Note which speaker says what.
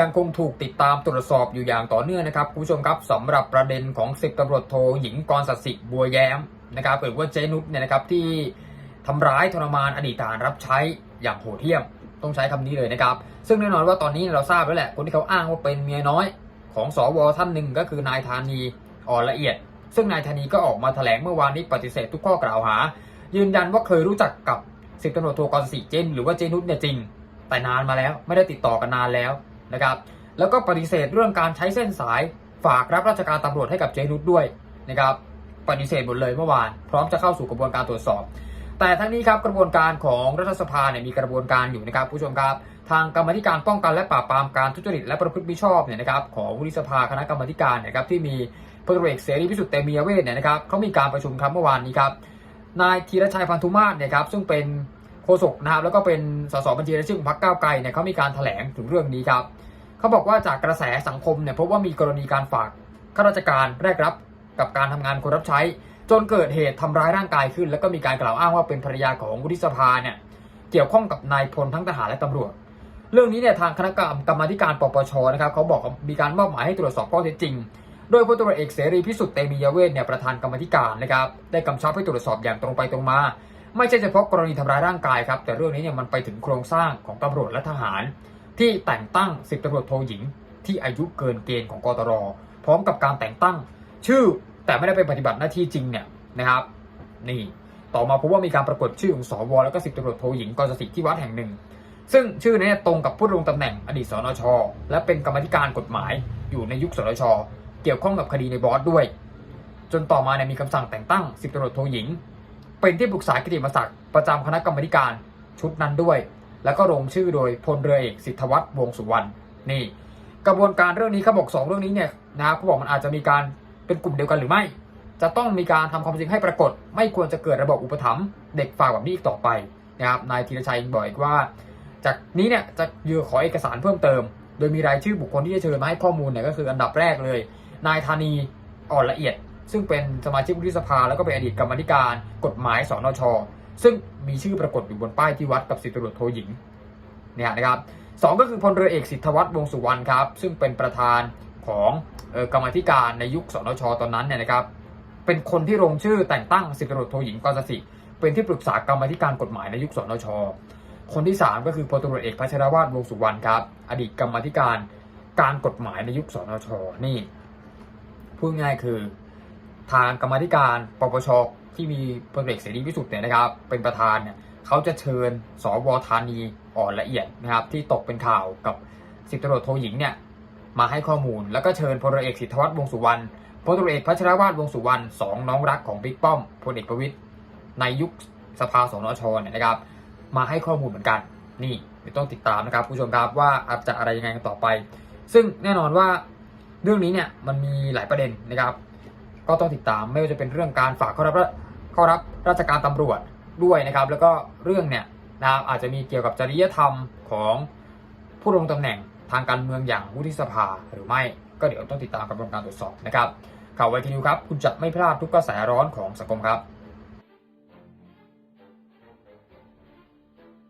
Speaker 1: ยังคงถูกติดตามตรวจสอบอยู่อย่างต่อเนื่องนะครับคุณผู้ชมครับสำหรับประเด็นของสิบตำรวจโทหญิงกรศัสิบัวแย้มนะครับหรือว่าเจนุสเนี่ยนะครับที่ทำร้ายทรมานอดีตทหารรับใช้อย่างโหดเหี้ยม ต้องใช้คำนี้เลยนะครับ ซึ่งแน่นอนว่าตอนนี้เราทราบแล้วแหละ คนที่เขาอ้างว่าเป็นเมียน้อยของสวท่านหนึ่งก็คือนายธานีอ่อนละเอียด ซึ่งนายธานีก็ออกมาแถลงเมื่อวานนี้ปฏิเสธทุกข้อกล่าวหา ยืนยันว่าเคยรู้จักกับสิบตำรวจโทกรศรีเจนหรือว่าเจนุสเนี่ยจริง แต่นานมาแล้วไม่ได้ติดต่อกันนานแล้ว นะครับ แล้วก็ปฏิเสธเรื่องการใช้เส้นสายฝากรับราชการตำรวจให้กับเจนุสด้วยนะครับปฏิเสธหมดเลยเมื่อวาน พร้อมจะเข้าสู่กระบวนการตรวจสอบ แต่ทั้งนี้ครับกระบวนการของรัฐสภาเนี่ยมีกระบวนการอยู่นะครับผู้ชมครับทางกรรมธิการป้องกันและปราบปรามการทุจริตและประพฤติมิชอบเนี่ยนะครับของวุฒิสภาคณะกรรมาธิการนะครับที่มีพลตำรวจเอกเสรีพิสุทธิ์เตมียเวทเนี่ยนะครับเขามีการประชุมครับเมื่อวานนี้ครับนายธีรชัยพันธุมาศเนี่ยครับซึ่งเป็น โฆษกนะครับแล้วก็เป็นสสบัญชีรายชื่อของพรรคก้าวไกลเนี่ยเขามีการแถลงถึงเรื่องนี้ครับเขาบอกว่าจากกระแสสังคมเนี่ยพบว่ามีกรณีการฝากข้าราชการแรกรับกับการทำงานคนรับใช้ จนเกิดเหตุทำร้ายร่างกายขึ้น แล้วก็มีการกล่าวอ้างว่าเป็นภรรยาของวุฒิสภาเนี่ยเกี่ยวข้องกับนายพลทั้งทหารและตำรวจ เรื่องนี้เนี่ยทางคณะกรรมกรรมาธิการปปชนะครับเขาบอกมีการมอบหมายให้ตรวจสอบข้อเท็จจริงโดยพลตำรวจเอกเสรีพิสุทธิ์เตมียเวทเนี่ยประธานกรรมธิการนะครับได้กำชับให้ตรวจสอบอย่างตรงไปตรงมา ไม่ใช่เฉพาะกรณีทำร้ายร่างกายครับ แต่เรื่องนี้เนี่ยมันไปถึงโครงสร้างของตำรวจและทหาร ที่แต่งตั้งสิบตำรวจโทหญิง ที่อายุเกินเกณฑ์ของกตรพร้อมกับการแต่งตั้ง ชื่อแต่ไม่ได้ไปปฏิบัติหน้าที่จริงเนี่ยนะครับนี่ต่อมาพบว่ามีการปรากฏชื่อของสวแล้วก็สิบตำรวจโทหญิงกรสิทธิ์ที่วัดแห่งหนึ่ง ซึ่งชื่อนี้ตรงกับผู้ดำรงตำแหน่งอดีตสนช และเป็นกรรมธิการกฎหมายอยู่ในยุคสนช เกี่ยวข้องกับคดีในบอสด้วย จนต่อมาเนี่ยมีคำสั่งแต่งตั้งสิบตำรวจโทหญิง เป็นที่ปรึกษากิติมศักดิ์ประจำคณะกรรมการชุดนั้นด้วย แล้วก็ลงชื่อโดยพลเรือเอกสิทธวัฒน์วงสุวรรณนี่ กระบวนการเรื่องนี้เขาบอกสองเรื่องนี้เนี่ยนะครับเขาบอกมันอาจจะมีการเป็นกลุ่มเดียวกันหรือไม่ จะต้องมีการทำความจริงให้ปรากฏ ไม่ควรจะเกิดระบบอุปถัมภ์เด็กฝากแบบนี้อีกต่อไปนะครับนายธีรชัยบอกอีกว่า จากนี้เนี่ยจะยือขอเอกสารเพิ่มเติม โดยมีรายชื่อบุคคลที่จะเชิญมาให้ข้อมูลเนี่ยก็คืออันดับแรกเลย นายธานีอ่อนละเอียด ซึ่งเป็นสมาชิกวุฒิสภาแล้วก็เป็นอดีตกรรมธิการกฎหมายสนช ซึ่งมีชื่อปรากฏอยู่บนป้ายที่วัดกับสิบตำรวจโทหญิงเนี่ยนะครับสองก็คือพลเรือเอกสิทธวัฒน์วงศ์สุวรรณครับ ซึ่งเป็นประธานของออกรรมธิการในยุคสนช ตอนนั้นเนี่ยนะครับเป็นคนที่ลงชื่อแต่งตั้งสิบตำรวจโทหญิงกรสสิเป็นที่ปรึกษากรรมธิการกฎหมายในยุคสนช คนที่ 3 ก็คือพลตำรวจเอกพัชรวาทวงศ์สุวรรณครับ อดีตกรรมธิการการกฎหมายในยุคสนช นี่พูดง่ายคือ ทางกรรมธิการปปชที่มีพลเอกเสรีพิสุทธิ์เนี่ยนะครับ เป็นประธานเนี่ยเขาจะเชิญสวธานีอ่อนละเอียดนะครับ ที่ตกเป็นข่าวกับสิบตำรวจโทหญิงเนี่ยมาให้ข้อมูล แล้วก็เชิญพลเอกสิทธวัฒน์วงศ์สุวรรณพลเอกพัชรวาทวงศ์สุวรรณสองน้องรักของบิ๊กป้อมพลเอกประวิตยในยุคสภาสนชเนี่ยนะครับ มาให้ข้อมูลเหมือนกัน นี่ต้องติดตามนะครับผู้ชมครับว่าอาจจะอะไรยังไงกันต่อไป ซึ่งแน่นอนว่าเรื่องนี้เนี่ยมันมีหลายประเด็นนะครับ ก็ต้องติดตามไม่ว่าจะเป็นเรื่องการฝากเข้ารับเข้ารับราชการตำรวจด้วยนะครับ แล้วก็เรื่องเนี่ยนะอาจจะมีเกี่ยวกับจริยธรรมของผู้ลงตำแหน่งทางการเมืองอย่างวุฒิสภาหรือไม่ก็เดี๋ยวต้องติดตามกระบวนการตรวจสอบนะครับข่าวไวทีนิวครับ คุณจะไม่พลาดทุกกระแสร้อนของสังคมครับ